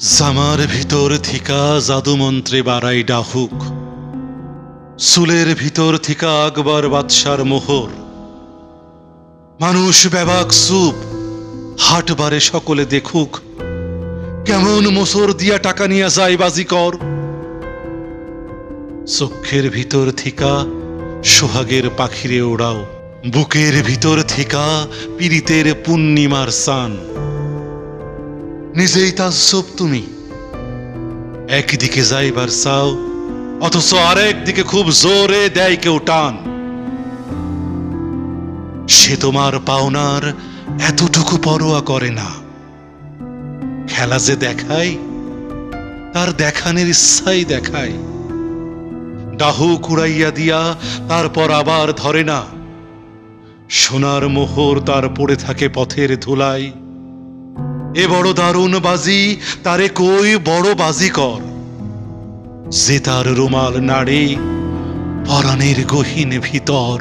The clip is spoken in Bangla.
জামার ভিতর থিকা জাদুমন্ত্রে বাড়াই ডাহুক। চুলের ভিতর থিকা আকবর বাদশার মোহর। মানুষ ব্যাবাক সুপ হাটবারে সকলে দেখুক। কেমন মোসর দিয়া টাকা নিয়ে যায় বাজিকর। চক্ষের ভিতর থিকা সোহাগের পাখিরে ওড়াও। বুকের ভিতর থিকা পীড়িতের পূর্ণিমার সান নিজেই তাজ্জব তুমি। একদিকে যাইবার চাও, অথচ আরেক দিকে খুব জোরে দেয় কেউ টান। সে তোমার পাওনার এতটুকু পরোয়া করে না। খেলা যে দেখায়, তার দেখানের ইচ্ছাই দেখায়। ডাহু কুড়াইয়া দিয়া তারপর আবার ধরে না। সোনার মোহর তার পড়ে থাকে পথের ধুলায়। এ বড় দারুণ বাজি, তারে কই বড় বাজি কর। যে তার রুমাল নাড়ে, পরাণের গহীন ভিতর।